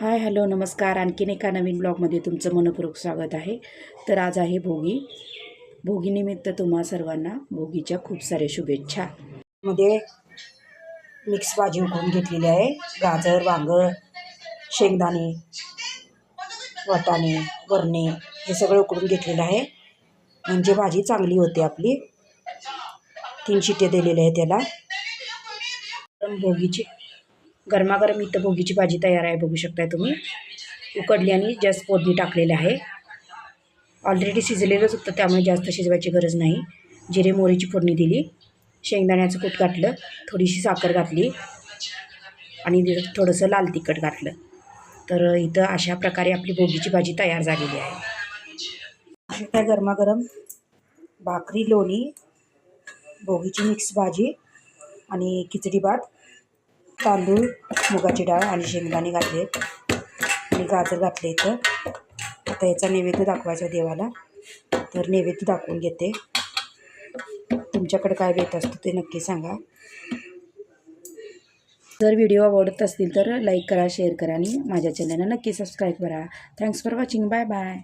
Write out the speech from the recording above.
Hi hello नमस्कार. आणखीन एका नवीन ब्लॉगमध्ये तुमचं मनपूर्वक स्वागत आहे. तर आज आहे भोगी. भोगीनिमित्त तुम्हा सर्वांना भोगीच्या खूप साऱ्या शुभेच्छा. मध्ये मिक्स भाजी उकळून घेतलेली आहे. गाजर वांगं शेंगदाणे वाटाणे वरणे हे सगळं उकडून घेतलेलं आहे. म्हणजे भाजी चांगली होते आपली. तीन शिट्टे दिलेले आहे त्याला. भोगीची गरमागरम इथं भोगीची भाजी तयार आहे बघू शकताय तुम्ही. उकडली आणि जास्त फोडणी टाकलेली आहे. ऑलरेडी शिजलेलंच होतं त्यामुळे जास्त शिजवायची गरज नाही. जिरे मोहरीची फोडणी दिली. शेंगदाण्याचं कूट घातलं थोडीशी साखर घातली आणि थोडंसं लाल तिखट घातलं. तर इथं अशा प्रकारे आपली भोगीची भाजी तयार झालेली आहे. काय गरमागरम भाकरी लोणी भोगीची मिक्स भाजी आणि खिचडी भात. तांदूळ मुगाची डाळ आणि शेंगदाणे घातले. आणि गाजर घातले इथं. आता याचा नैवेद्य दाखवायचा देवाला. तर नैवेद्य दाखवून घेते. तुमच्याकडे काय भेट असतो ते नक्की सांगा. जर व्हिडिओ आवडत असतील तर लाईक करा शेअर करा आणि माझ्या चॅनलला नक्की सबस्क्राईब करा. Thanks for watching bye bye